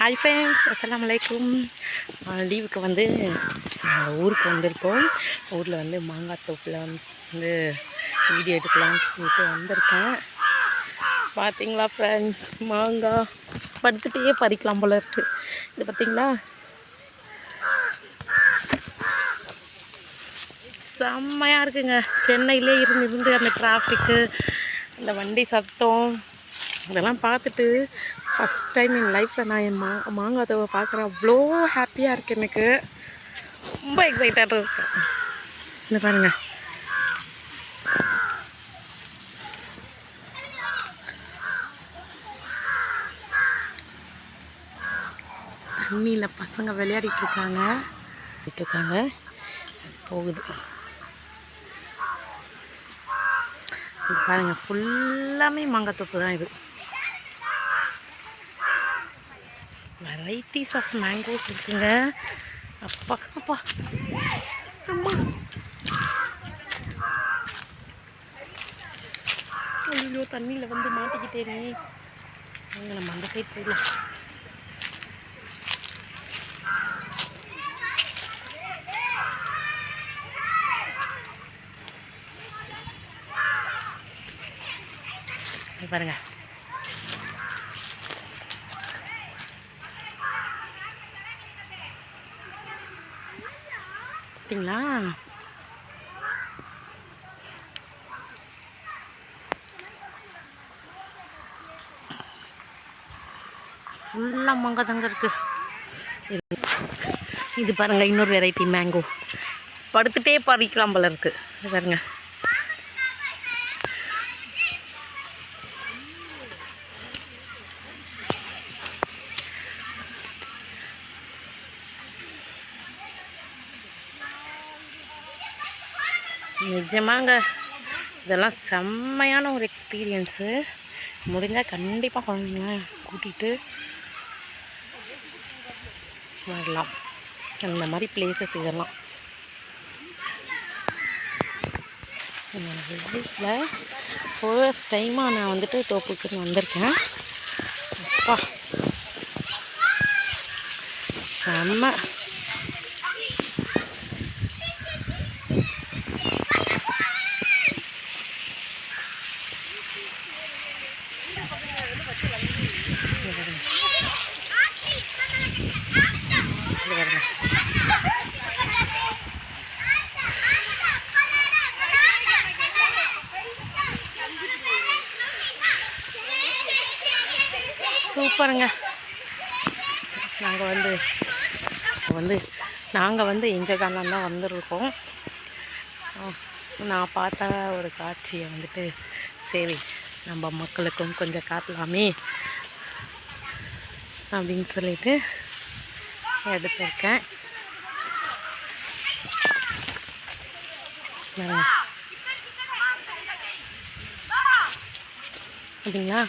Hi friends அஸ்லாம் வலைக்கும் லீவுக்கு வந்து ஊருக்கு வந்திருக்கோம். ஊரில் வந்து மாங்காய் தோப்பில் வந்து வீடியோ எடுக்கலாம்னு சொல்லிட்டு வந்திருக்கேன். பார்த்தீங்களா ஃப்ரெண்ட்ஸ் மாங்காய் படுத்துகிட்டே பறிக்கலாம் போல இருக்குது இது பார்த்தீங்களா செம்மையாக இருக்குங்க. சென்னையிலே இருந்து இருந்து அந்த டிராஃபிக்கு அந்த வண்டி சத்தம் இதெல்லாம் பார்த்துட்டு ஃபஸ்ட் டைம் என் லைஃப்பில் நான் என் மா மாங்காய் தோவை பார்க்குறேன். அவ்வளோ ஹாப்பியாக இருக்குது எனக்கு. ரொம்ப எக்ஸைட்டடாக இருக்கேன் இந்த பாருங்கள் தண்ணியில் பசங்க விளையாடிட்டு இருக்காங்க. இருக்காங்க. போகுது. பாருங்கள் ஃபுல்லாமே மாங்காய் தோப்பு தான் இது. வெரைட்டிஸ் ஆஃப் மேங்கோஸ் இருக்குங்க. அப்பா அப்பா. அம்மா. ஐயோ தண்ணியில் வந்து மாட்டிக்கிட்டேனே. அங்கே நம்ம அந்த சைட் போயிடலாம். பாருங்கள் பாருங்க பார்த்தீங்களா ஃபுல்லாக மாங்காய் தாங்க இருக்கு. இது- பாருங்கள் இன்னொரு வெரைட்டி மேங்கோ படுத்துட்டே பறிக்கலாம் போல இருக்குது பாருங்கள் நிஜமாங்க. இதெல்லாம் செம்மையான ஒரு எக்ஸ்பீரியன்ஸு முடிஞ்சால் கண்டிப்பாக குழந்தைங்க கூட்டிகிட்டு வரலாம். அந்த மாதிரி பிளேசஸ் இதெல்லாம். என்னோடய லைஃப்பில் ஃபர்ஸ்ட் டைமாக நான் வந்துட்டு தோப்புக்குன்னு வந்திருக்கேன். அப்பா. செம்ம இது பாருங்க. பாருங்கள் நாங்கள் வந்து வந்து நாங்கள் வந்து என்ஜாய் பண்ணலாம் தான் வந்துருக்கோம். நான் பார்த்த ஒரு காட்சியை வந்துட்டு சரி நம்ம மக்களுக்கும் கொஞ்சம் காட்டலாமே அப்படின்னு சொல்லிட்டு எடுத்திருக்கேன். அப்படிங்களா?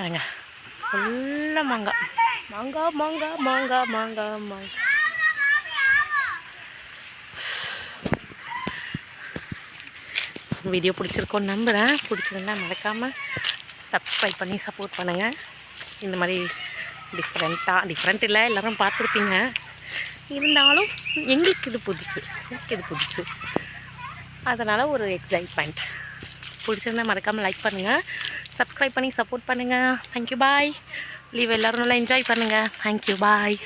பாருங்க. ஃபுல்லாக மாங்காய் மாங்காய் மாங்காய் மாங்காய் மாங்காய் மாங்காய் வீடியோ பிடிச்சிருக்கோன்னு நம்புகிறேன் பிடிச்சிருந்தா மறக்காமல் சப்ஸ்கிரைப் பண்ணி சப்போர்ட் பண்ணுங்கள் இந்த மாதிரி டிஃப்ரெண்ட்டாக டிஃப்ரெண்ட் இல்லை எல்லோரும் பார்த்துருப்பீங்க. இருந்தாலும் எங்களுக்கு இது புதுசு. எனக்கு இது புதுசு. அதனால் ஒரு எக்ஸைட்மெண்ட் பிடிச்சிருந்தா மறக்காமல் லைக் பண்ணுங்கள் சப்ஸ்கிரைப் பண்ணி சப்போர்ட் பண்ணுங்கள் தேங்க்யூ பாய் லீவ் எல்லோரும் நல்லா என்ஜாய் பண்ணுங்கள் தேங்க்யூ பாய்